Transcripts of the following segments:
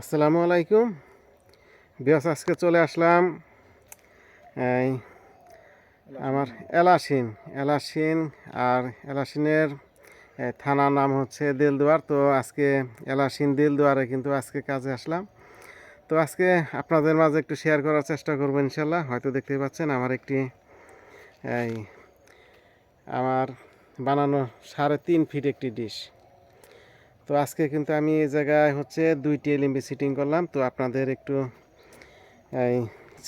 আসসালামু আলাইকুম। বিয়াস, আজকে চলে আসলাম, এই আমার এলাসিন এলাসিন আর এলাসিনের থানার নাম হচ্ছে দিলদুয়ার। তো আজকে এলাসিন দিলদুয়ারে কিন্তু আজকে কাজে আসলাম। তো আজকে আপনাদের মাঝে একটু শেয়ার করার চেষ্টা করব ইনশাল্লাহ। হয়তো দেখতে পাচ্ছেন আমার একটি, এই আমার বানানো সাড়ে তিন ফিট একটি ডিশ তো আজকে কিন্তু আমি এই জায়গায় হচ্ছে দুইটি এলএমবি সিটিং করলাম। তো আপনাদের একটু এই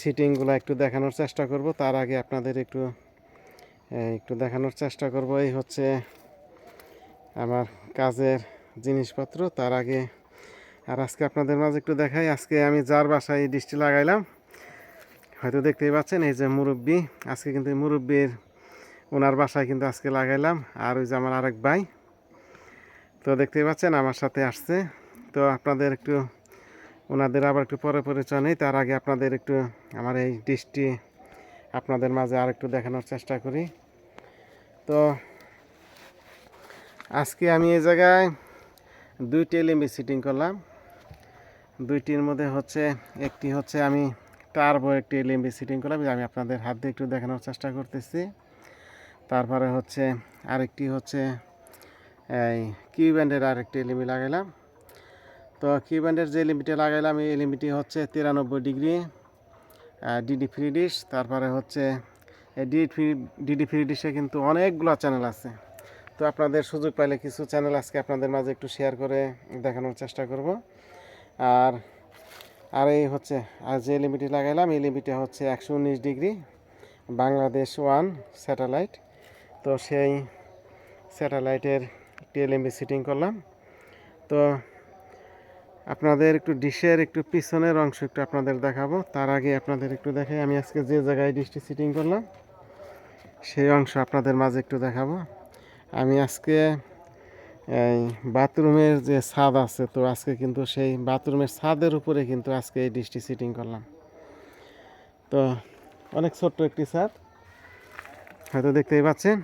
সিটিংগুলো একটু দেখানোর চেষ্টা করব। তার আগে আপনাদের একটু একটু দেখানোর চেষ্টা করব। এই হচ্ছে আমার কাজের জিনিসপত্র। তার আগে আর আজকে আপনাদের মাঝে একটু দেখাই। আজকে আমি যার বাসায় ডিশটি লাগাইলাম, হয়তো দেখতেই পাচ্ছেন, এই যে মুরব্বি। আজকে কিন্তু মুরব্বির ওনার বাসায় কিন্তু আজকে লাগাইলাম। আর ওই যে আমার আরেক ভাই তো দেখতেই পাচ্ছেন আমার সাথে আসছে। তো আপনাদের একটু, ওনাদের আবার একটু পরে পরিচয় নেই, তার আগে আপনাদের একটু আমার এই ডিশটি আপনাদের মাঝে আর একটু দেখানোর চেষ্টা করি। তো আজকে আমি এই জায়গায় দুইটি এলএমবি সিটিং করলাম। দুইটির মধ্যে হচ্ছে, একটি হচ্ছে আমি টার্বো একটি এলএমবি সিটিং করলাম আমি আপনাদের হাত দিয়ে একটু দেখানোর চেষ্টা করতেছি। তারপরে হচ্ছে আরেকটি হচ্ছে কিউ ব্যান্ডের আরেকটি এলিমি লাগাইলাম। তো কিউ ব্যান্ডের যে এলিমিটি লাগাইলাম, এই এলিমিটি হচ্ছে তিরানব্বই ডিগ্রি ডিডি ফ্রি ডিশ। তারপরে হচ্ছে ডিডি ফ্রি ডিডি ফ্রি ডিশে কিন্তু অনেকগুলো চ্যানেল আছে। তো আপনাদের সুযোগ পাইলে কিছু চ্যানেল আজকে আপনাদের মাঝে একটু শেয়ার করে দেখানোর চেষ্টা করব। আর আর এই হচ্ছে, আর যে লিমিটে লাগাইলাম, এই লিমিটে হচ্ছে একশো উনিশ ডিগ্রি বাংলাদেশ ওয়ান স্যাটেলাইট। তো সেই স্যাটেলাইটের টিএলএমবি সিটিং করলাম। তো আপনাদের একটু ডিশের একটু পিছনের অংশ একটু আপনাদের দেখাবো। তার আগে আপনাদের একটু দেখাই, আমি আজকে যে জায়গায় ডিশটি সিটিং করলাম, সেই অংশ আপনাদের মাঝে একটু দেখাবো। আমি আজকে, এই বাথরুমের যে ছাদ আছে, তো আজকে কিন্তু সেই বাথরুমের ছাদের উপরে কিন্তু আজকে এই ডিশটি সিটিং করলাম। তো অনেক ছোট্ট একটি ছাদ, হয়তো দেখতেই পাচ্ছেন।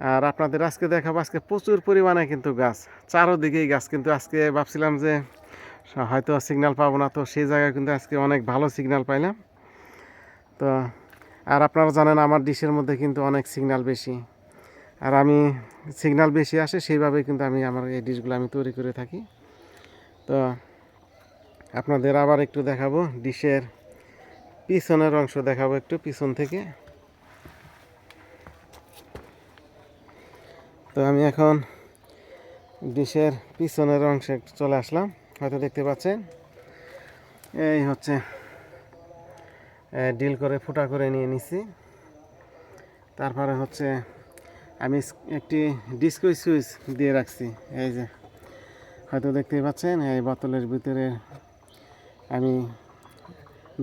আর আপনাদের আজকে দেখাবো, আজকে প্রচুর পরিমাণে কিন্তু গাছ। চারোদিকেই গাছ, কিন্তু আজকে ভাবছিলাম যে হয়তো সিগন্যাল পাবো না, তো সেই জায়গায় কিন্তু আজকে অনেক ভালো সিগন্যাল পাইলাম। তো, আর আপনারা জানেন আমার ডিশের মধ্যে কিন্তু অনেক সিগন্যাল বেশি। আর আমি সিগন্যাল বেশি আসে সেইভাবে কিন্তু আমি আমার এই ডিশগুলো আমি তৈরি করে থাকি। তো, আপনাদের আবার একটু দেখাবো ডিশের পিছনের অংশ দেখাবো একটু, পিছন থেকে। তো আমি এখন ডিশের পিছনের অংশে চলে আসলাম, হয়তো দেখতে পাচ্ছেন। এই হচ্ছে ডিল করে, ফুটা করে নিয়ে নিছি। তারপরে হচ্ছে আমি একটি ডিস্কো সুইচ দিয়ে রাখছি। এই যে, হয়তো দেখতেই পাচ্ছেন, এই বোতলের ভিতরে আমি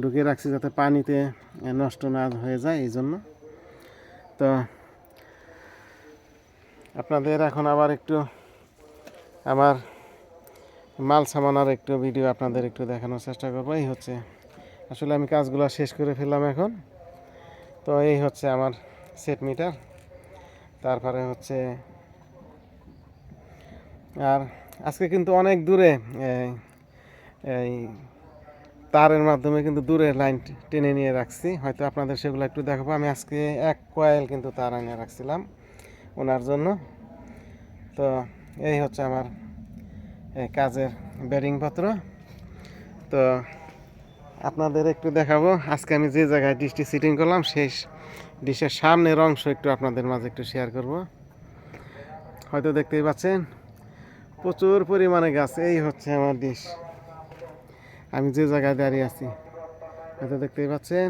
ঢুকিয়ে রাখছি যাতে পানিতে নষ্ট না হয়ে যায়, এই জন্য। তো আপনাদের এখন আবার একটু আমার মাল সামানার একটু ভিডিও আপনাদের একটু দেখানোর চেষ্টা করব। এই হচ্ছে, আসলে আমি কাজগুলো শেষ করে ফেললাম এখন। তো এই হচ্ছে আমার সেট মিটার তারপরে হচ্ছে, আর আজকে কিন্তু অনেক দূরে, এই তারের মাধ্যমে কিন্তু দূরে লাইন টেনে নিয়ে রাখছি। হয়তো আপনাদের সেগুলো একটু দেখাবো। আমি আজকে এক কয়েল কিন্তু তার এনে রাখছিলাম। ওনার জন্য। তো এই হচ্ছে আমার কাজের বেরিংপত্র তো আপনাদের একটু দেখাবো, আজকে আমি যে জায়গায় ডিশটি সিটিং করলাম, সেই ডিশের সামনের অংশ একটু আপনাদের মাঝে একটু শেয়ার করব। হয়তো দেখতেই পাচ্ছেন, প্রচুর পরিমাণে গাছ, এই হচ্ছে আমার ডিশ আমি যে জায়গায় দাঁড়িয়ে আছি, হয়তো দেখতেই পাচ্ছেন।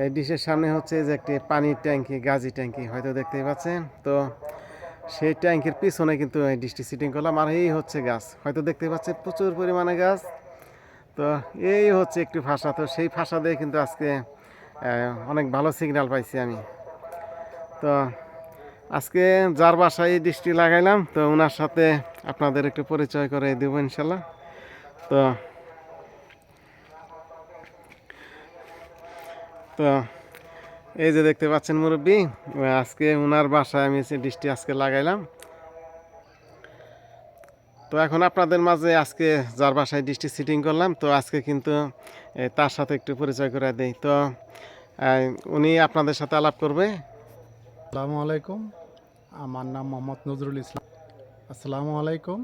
এই ডিশের সামনে হচ্ছে যে একটি পানির ট্যাঙ্কি, গাজি ট্যাঙ্কি, হয়তো দেখতেই পাচ্ছেন। তো সেই ট্যাঙ্কির পিছনে কিন্তু এই ডিশটি সিটিং করলাম আর এই হচ্ছে গাছ, হয়তো দেখতে পাচ্ছেন প্রচুর পরিমাণে গাছ। তো এই হচ্ছে একটু ভাষা তো সেই ভাষা দিয়ে কিন্তু আজকে অনেক ভালো সিগন্যাল পাইছি আমি। তো আজকে যার বাসায় এই ডিশটি লাগাইলাম, তো ওনার সাথে আপনাদের একটু পরিচয় করে দেবো ইনশাল্লাহ। তো তো এই যে দেখতে পাচ্ছেন মুরব্বী আজকে ওনার বাসায় আমি ডিশটি আজকে লাগাইলাম। তো এখন আপনাদের মাঝে আজকে যার বাসায় ডিস্ট্রি সিটিং করলাম তো আজকে কিন্তু তার সাথে একটু পরিচয় করে দেই। তো উনি আপনাদের সাথে আলাপ করবে। আসসালামু আলাইকুম আমার নাম মোহাম্মদ নজরুল ইসলাম। আসসালামু আলাইকুম।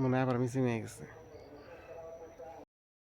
মনে হয় আবার মিসিং হয়ে গেছে।